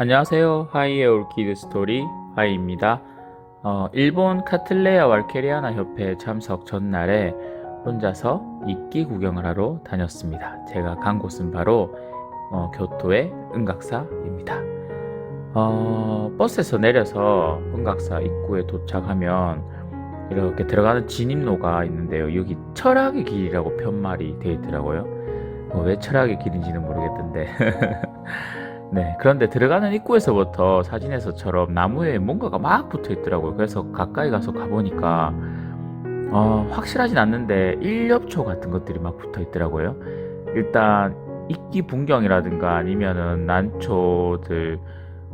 안녕하세요. 하이의 올키드 스토리 하이입니다. 어, 일본 카틀레아 왈케리아나 협회 참석 전날에 혼자서 이끼 구경을 하러 다녔습니다. 제가 간 곳은 바로 어, 교토의 은각사입니다. 어, 버스에서 내려서 은각사 입구에 도착하면 이렇게 들어가는 진입로가 있는데요. 여기 철학의 길이라고 편말이 되어 있더라고요. 어, 왜 철학의 길인지는 모르겠던데. 네, 그런데 들어가는 입구에서부터 사진에서처럼 나무에 뭔가가 막 붙어 있더라고요. 그래서 가까이 가서 가보니까 어, 확실하진 않는데 일엽초 같은 것들이 막 붙어 있더라고요. 일단 이끼 분경이라든가 아니면은 난초들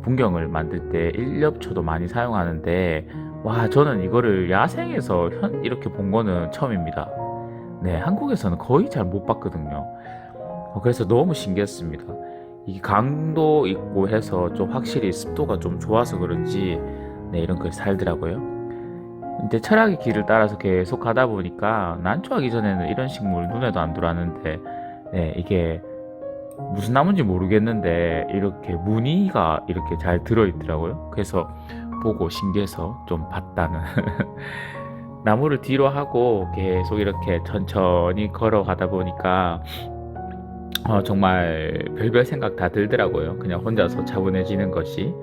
분경을 만들 때 일엽초도 많이 사용하는데 와 저는 이거를 야생에서 현 이렇게 본 거는 처음입니다. 네, 한국에서는 거의 잘 못 봤거든요. 어, 그래서 너무 신기했습니다. 이 강도 있고 해서 좀 확실히 습도가 좀 좋아서 그런지 네, 이런 걸 살더라고요. 근데 철학의 길을 따라서 계속 가다 보니까 난초하기 전에는 이런 식물 눈에도 안 들어왔는데 네, 이게 무슨 나무인지 모르겠는데 이렇게 무늬가 이렇게 잘 들어있더라고요. 그래서 보고 신기해서 좀 봤다는 나무를 뒤로 하고 계속 이렇게 천천히 걸어가다 보니까 어, 정말 별별 생각 다 들더라고요. 그냥 혼자서 차분해지는 것이.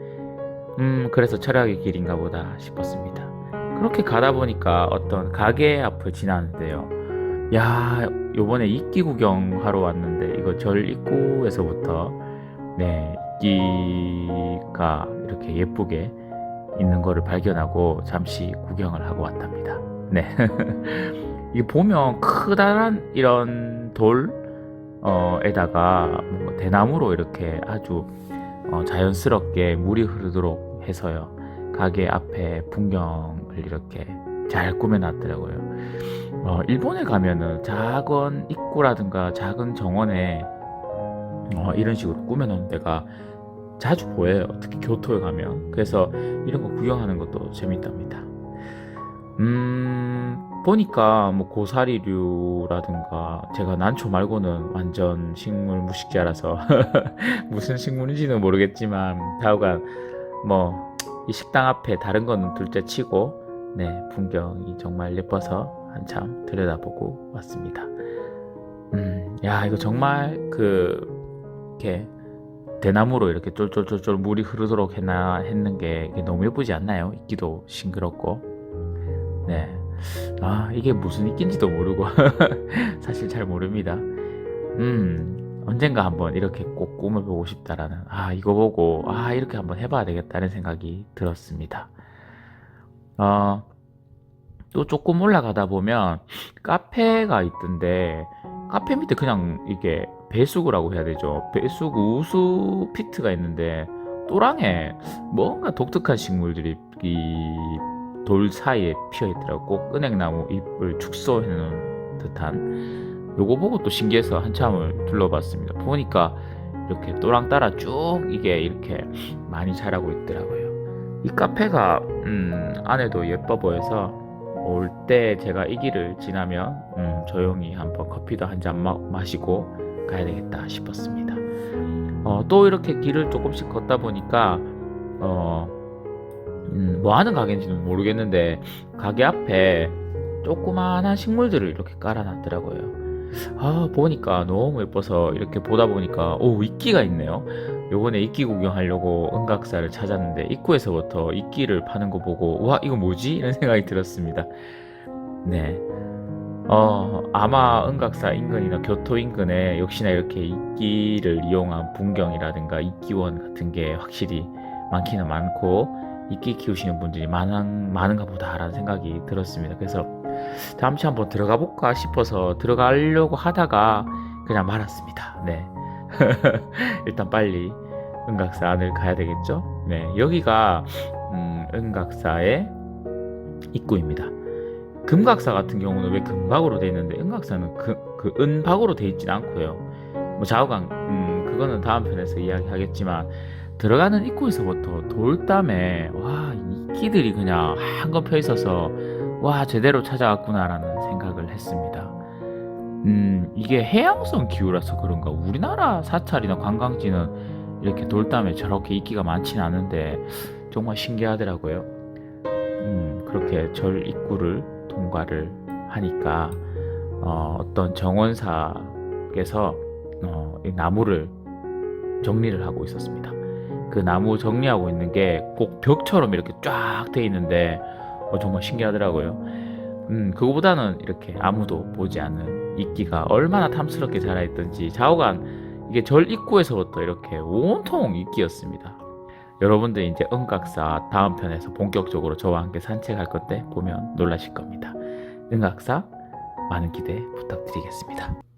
음, 그래서 철학의 길인가 보다 싶었습니다. 그렇게 가다 보니까 어떤 가게 앞을 지나는데요. 야, 요번에 이끼 구경하러 왔는데 이거 절 입구에서부터 네, 이끼가 이렇게 예쁘게 있는 거를 발견하고 잠시 구경을 하고 왔답니다. 네. 이게 보면 크다란 이런 돌 어, 에다가 뭔가 대나무로 이렇게 아주 어, 자연스럽게 물이 흐르도록 해서요. 가게 앞에 풍경을 이렇게 잘 꾸며놨더라고요. 어, 일본에 가면은 작은 입구라든가 작은 정원에 어, 이런 식으로 꾸며놓은 데가 자주 보여요. 특히 교토에 가면. 그래서 이런 거 구경하는 것도 재밌답니다. 음, 보니까 뭐 고사리류라든가 제가 난초 말고는 완전 식물 무식자라서 무슨 식물인지는 모르겠지만 하여간 뭐 이 식당 앞에 다른 거는 둘째 치고 네 풍경이 정말 예뻐서 한참 들여다보고 왔습니다. 음, 야 이거 정말 그 이렇게 대나무로 이렇게 쫄쫄쫄쫄 물이 흐르도록 했나 했는 게 너무 예쁘지 않나요? 있기도 싱그럽고 네. 아, 이게 무슨 이끼인지도 모르고 사실 잘 모릅니다. 음, 언젠가 한번 이렇게 꼭 꾸며보고 싶다라는 아, 이거 보고 아, 이렇게 한번 해봐야 되겠다는 생각이 들었습니다. 어, 또 조금 올라가다 보면 카페가 있던데 카페 밑에 그냥 이게 배수구라고 해야 되죠. 배수구 우수 피트가 있는데 또랑에 뭔가 독특한 식물들이 이 돌 사이에 피어 있더라고. 꼭 은행나무 잎을 축소해 놓은 듯한. 요거 보고 또 신기해서 한참을 둘러봤습니다. 보니까 이렇게 또랑 따라 쭉 이게 이렇게 많이 자라고 있더라고요. 이 카페가 음, 안에도 예뻐 보여서 올 때 제가 이 길을 지나면 음, 조용히 한번 커피도 한 잔 마시고 가야 되겠다 싶었습니다. 어, 또 이렇게 길을 조금씩 걷다 보니까 어, 음, 뭐 하는 가게인지는 모르겠는데 가게 앞에 조그마한 식물들을 이렇게 깔아놨더라고요. 아 보니까 너무 예뻐서 이렇게 보다 보니까 오 이끼가 있네요. 요번에 이끼 구경하려고 은각사를 찾았는데 입구에서부터 이끼를 파는 거 보고 와 이거 뭐지? 이런 생각이 들었습니다. 네. 어 아마 은각사 인근이나 교토 인근에 역시나 이렇게 이끼를 이용한 분경이라든가 이끼원 같은 게 확실히 많기는 많고 이끼 키우시는 분들이 많은, 많은가 보다라는 생각이 들었습니다. 그래서 잠시 한번 들어가 볼까 싶어서 들어가려고 하다가 그냥 말았습니다. 네. 일단 빨리 은각사 안을 가야 되겠죠? 네. 여기가 음, 은각사의 입구입니다. 금각사 같은 경우는 왜 금박으로 되어 있는데 은각사는 그, 그 은박으로 되어 있진 않고요. 뭐 좌우강 음, 그거는 다음 편에서 이야기하겠지만 들어가는 입구에서부터 돌담에 와 이끼들이 그냥 한건 펴 있어서 와 제대로 찾아왔구나라는 생각을 했습니다. 음 이게 해양성 기후라서 그런가 우리나라 사찰이나 관광지는 이렇게 돌담에 저렇게 인기가 많지는 않은데 정말 신기하더라고요. 음, 그렇게 절 입구를 통과를 하니까 어, 어떤 정원사께서 어, 이 나무를 정리를 하고 있었습니다. 그 나무 정리하고 있는 게 꼭 벽처럼 이렇게 쫙 돼 있는데 어, 정말 신기하더라고요. 음, 그거보다는 이렇게 아무도 보지 않는 이끼가 얼마나 탐스럽게 자라있던지 좌우간 이게 절 입구에서부터 이렇게 온통 이끼였습니다. 여러분들 이제 은각사 다음 편에서 본격적으로 저와 함께 산책할 건데 보면 놀라실 겁니다. 은각사 많은 기대 부탁드리겠습니다.